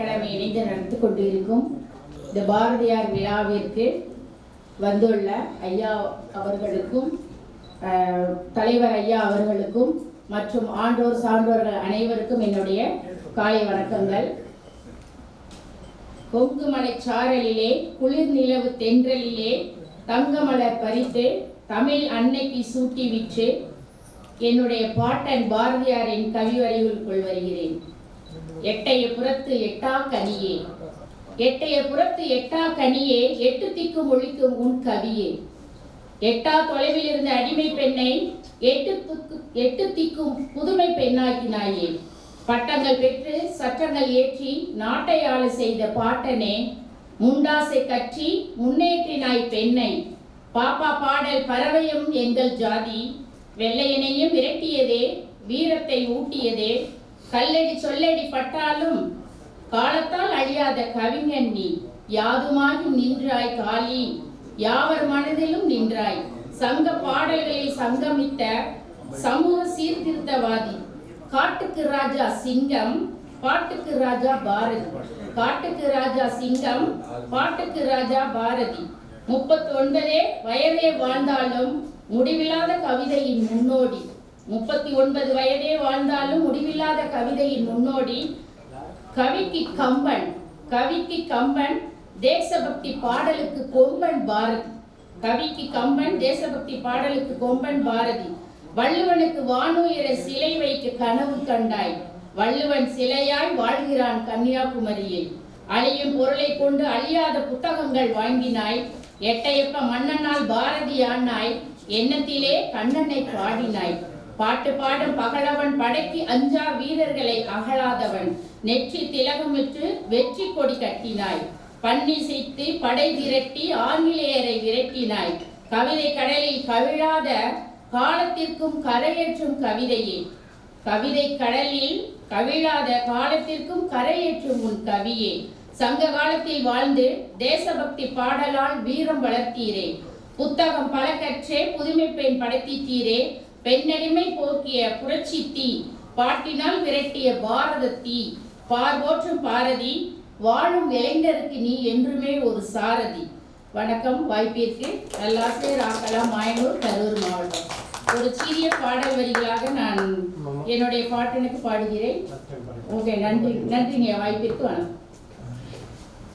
Academy இணைந்து நடத்தி கொண்டிருக்கும் இந்த பாரதியார் விழாவிற்கு வந்துள்ள ஐயா அவர்களுக்கும் தலைவர் ஐயா அவர்களுக்கும் மற்றும் ஆண்டோர் சான்றோர்கள் அனைவருக்கும் என்னுடைய காலை வணக்கங்கள். கொங்கு மலை சாரலிலே குளிர் நிலவு தென்றலிலே தங்கமலர் பறித்து தமிழ் அன்னைக்கு சூட்டி விற்று என்னுடைய பாட்டன் பாரதியாரின் கவிவரிவுக்குள் வருகிறேன். எட்டைய புறத்து எட்டா கனியே. எட்டைய புறத்து எட்டா கனியே எட்டு திக்கும் ஒழிக்கும் உன் கவியே. எட்டா தொலைவில் இருந்த அடிமை பெண்ணை எட்டு திக்கு எட்டு திக்கும் புதுமை பெண்ணாக்கினாயே. பட்டங்கள் பெற்று சட்டங்கள் ஏற்றி நாட்டை ஆள செய்த பாட்டனே முண்டாசை கற்றி முன்னேற்றினாய் பெண்ணை. பாப்பா பாடல் பறவையும் எங்கள் ஜாதி. வெள்ளையனையும் விரட்டியதே வீரத்தை ஊட்டியதே கல்லடி சொல்லடி பட்டாலும் காலத்தால் அழியாத கவிஞன் நீ. யாதுமாகி நின்றாய் காளி. யாவர் மனதிலும் நின்றாய். சங்க பாடல்களில் சங்கமித்த சமூக சீர்திருத்தவாதி. காட்டுக்கு ராஜா சிங்கம் பாட்டுக்கு ராஜா பாரதி. காட்டுக்கு ராஜா சிங்கம் பாட்டுக்கு ராஜா பாரதி. முப்பத்தி ஒன்பதே வயதே வாழ்ந்தாலும் முடிவில்லாத கவிதையின் முன்னோடி. முப்பத்தி ஒன்பது வயதே வாழ்ந்தாலும் முடிவில்லாத கவிதையின் முன்னோடி கவிக்கு கம்பன் கவிக்கு கம்பன் தேசபக்தி பாடலுக்கு கொம்பன் பாரதி. கவிக்கு கம்பன் தேசபக்தி பாடலுக்கு கொம்பன் பாரதி. வள்ளுவனுக்கு வானுயர சிலை வைக்க கனவு கண்டாய். வள்ளுவன் சிலையாய் வாழ்கிறான் கன்னியாகுமரியில். அழியும் பொருளை கொண்டு அழியாத புத்தகங்கள் வாங்கினாய். எட்டையப்ப மன்னனால் பாரதி ஆனாய். எண்ணத்திலே கண்ணனை பாடினாய். பாட்டு பாடும் பகலவன் படைக்கு அஞ்சா வீரர்களை அகழாதவன் நெற்றி திலகமிட்டு வெற்றி கொடி கட்டினாய். பன்னி செய்து படை திரட்டி ஆங்கிலேயரை விரட்டினாய். கவிதை கடலில் கவிழாத காலத்திற்கும் கரையேற்றும் கவிதையே. கவிதை கடலில் கவிழாத காலத்திற்கும் கரையேற்றும் உன் கவியே. சங்க காலத்தில் வாழ்ந்து தேசபக்தி பாடலால் வீரம் வளர்த்தீரே. புத்தகம் பல கற்றே புதுமை பெண் படைத்தீரே பெண்ணடிமை போக்கிய புரட்சி தீ பாட்டினால் விரட்டிய பாரத தீ. பார்வோற்றும் பாரதி வாழும் இளைஞருக்கு நீ என்றுமே ஒரு சாரதி. வணக்கம் வாய்ப்பிற்கு நல்லாசிரியர் ஆக்கலாம் மாயனூர் கரூர் மாவட்டம். ஒரு சிறிய பாடல் வரிகளாக நான் என்னுடைய பாட்டனுக்கு பாடுகிறேன். ஓகே நன்றி நன்றிங்க வாய்ப்பிற்கு வணக்கம்.